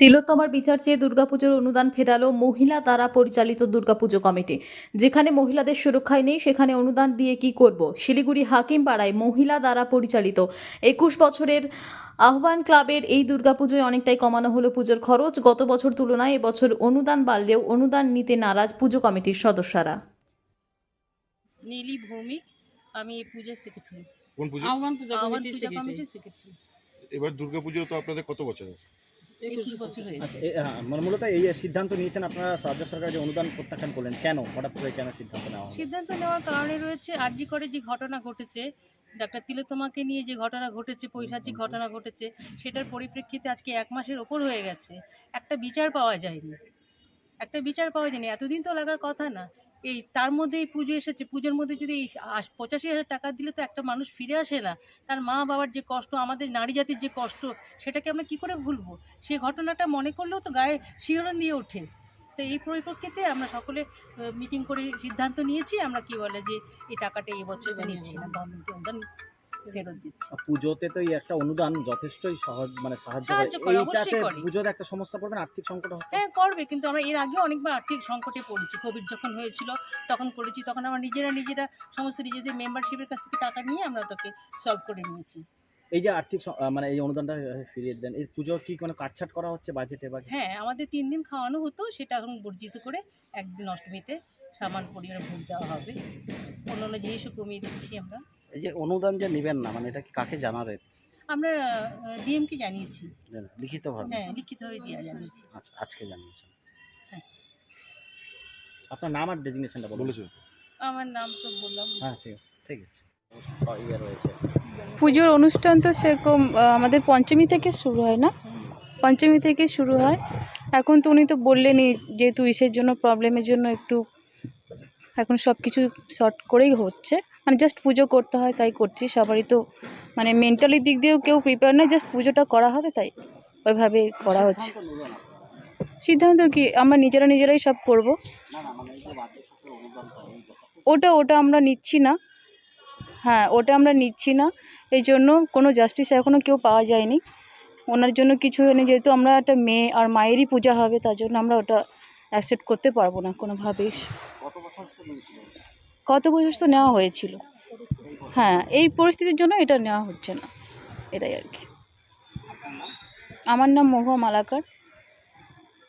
তিলোত্তমার বিচার চেয়ে দুর্গাপুজোর অনুদান ফেরালো মহিলা দ্বারা পরিচালিত দুর্গাপুজো কমিটি। যেখানে মহিলাদের সুরক্ষায় নেই সেখানে অনুদান দিয়ে কি করব? শিলিগুড়ি হাকিমপাড়ায় মহিলা দ্বারা পরিচালিত একুশ বছরের আহ্বান ক্লাবের এই দুর্গাপুজোয় অনেকটাই কমানো হলো পুজোর খরচ। গত বছর তুলনায় এবছর অনুদান বাড়লেও অনুদান নিতে নারাজ পুজো কমিটির সদস্যরা। নীলি ভৌমিক আমি এই পূজার সেক্রেটারি কোন পুজো? আহ্বান পূজা আহ্বান পূজা কমিটির সেক্রেটারি এবার দুর্গাপুজো তো আপনাদের কত বছর আচ্ছা হ্যাঁ, মানে মূলত এই সিদ্ধান্ত নিয়েছেন আপনারা রাজ্য সরকার যে অনুদান প্রত্যাখ্যান করলেন কেন? হঠাৎ করে কেন সিদ্ধান্ত নেওয়া সিদ্ধান্ত নেওয়ার কারণে রয়েছে আরজি করে যে ঘটনা ঘটেছে ডাক্তার নিয়ে যে ঘটনা ঘটেছে পৈশাচিক ঘটনা ঘটেছে সেটার পরিপ্রেক্ষিতে আজকে এক মাসের ওপর হয়ে গেছে। একটা বিচার পাওয়া যায়নি। একটা বিচার পাওয়া যায়নি। এতদিন তো লাগার কথা না। এই তার মধ্যে এই পুজো এসেছে। পুজোর মধ্যে যদি পঁচাশি হাজার টাকা দিলে তো একটা মানুষ ফিরে আসে না। তার মা বাবার যে কষ্ট আমাদের নারী জাতির যে কষ্ট সেটাকে আমরা কি করে ভুলবো? সেই ঘটনাটা মনে করলেও তো গায়ে শিহরণ দিয়ে ওঠে। তো এই পরিপ্রেক্ষিতে আমরা সকলে মিটিং করে সিদ্ধান্ত নিয়েছি। আমরা কি বলে যে এই টাকাটা এই বছর নিচ্ছি না। অনুদান ফেরত দিচ্ছি। পুজোতে তো এই একটা অনুদান যথেষ্টই সহজ মানে সাহায্য করে। এইটাতে। পুজোতে একটা সমস্যা পড়বে আর্থিক সংকট হবে হ্যাঁ করবে কিন্তু আমরা এর আগে অনেকবার আর্থিক সংকটে পড়েছি। কোভিড যখন হয়েছিল তখন পড়েছি তখন আমরা নিজেরা নিজেরা সমস্ত নিজেদের মেম্বারশিপের কাছ থেকে টাকা নিয়ে আমরা ওটাকে সলভ করে নিয়েছি। এই যে আর্থিক মানে এই অনুদানটা ফিরিয়ে দেন এই পুজো কি কোনো কাটছাট করা হচ্ছে বাজেটে বা হ্যাঁ আমাদের তিন দিন খাওয়ানো হতো সেটা এখন বর্জিত করে একদিন অষ্টমীতে সামান পরিবারে ভোগ দেওয়া হবে। অন্য অন্য জিনিসও কমিয়ে দিচ্ছি আমরা। এই যে অনুদান যে নেবেন না মানে এটা কি কাকে জানালেন আমরা ডিএমকে জানিয়েছি। লিখিতভাবে? হ্যাঁ লিখিতভাবে দিয়ে জানিয়েছি। আচ্ছা আজকে জানিয়েছেন। আপনার নাম আর ডেজিগনেশনটা বলুন। বলেছ। আমার নাম তো বললাম। হ্যাঁ ঠিক আছে ঠিক আছে। ইয়ে পুজোর অনুষ্ঠান তো সেরকম আমাদের পঞ্চমী থেকে শুরু হয় না? পঞ্চমী থেকে শুরু হয়। এখন তো উনি তো বললেনই যেহেতু ইসের জন্য প্রবলেমের জন্য একটু এখন সব কিছু শর্ট করেই হচ্ছে। মানে জাস্ট পুজো করতে হয়, তাই করছি। সবারই তো মানে মেন্টালি দিক দিয়েও কেউ প্রিপেয়ার নয় জাস্ট পুজোটা করা হবে তাই। ওইভাবে করা হচ্ছে। সিদ্ধান্ত কি? আমরা নিজেরা নিজেরাই সব করব। ওটা ওটা আমরা নিচ্ছি না। হ্যাঁ ওটা আমরা নিচ্ছি না। এই জন্য কোনো জাস্টিস এখনও কেউ পাওয়া যায়নি। ওনার জন্য কিছু হয়নি, যেহেতু আমরা একটা মেয়ে আর মায়েরই পূজা হবে, তার জন্য আমরা ওটা অ্যাকসেপ্ট করতে পারব না কোনোভাবেই। কত বছর তো নেওয়া হয়েছিল। হ্যাঁ এই পরিস্থিতির জন্য এটা নেওয়া হচ্ছে না। এটাই আর কি। আমার নাম মহুয়া মালাকার।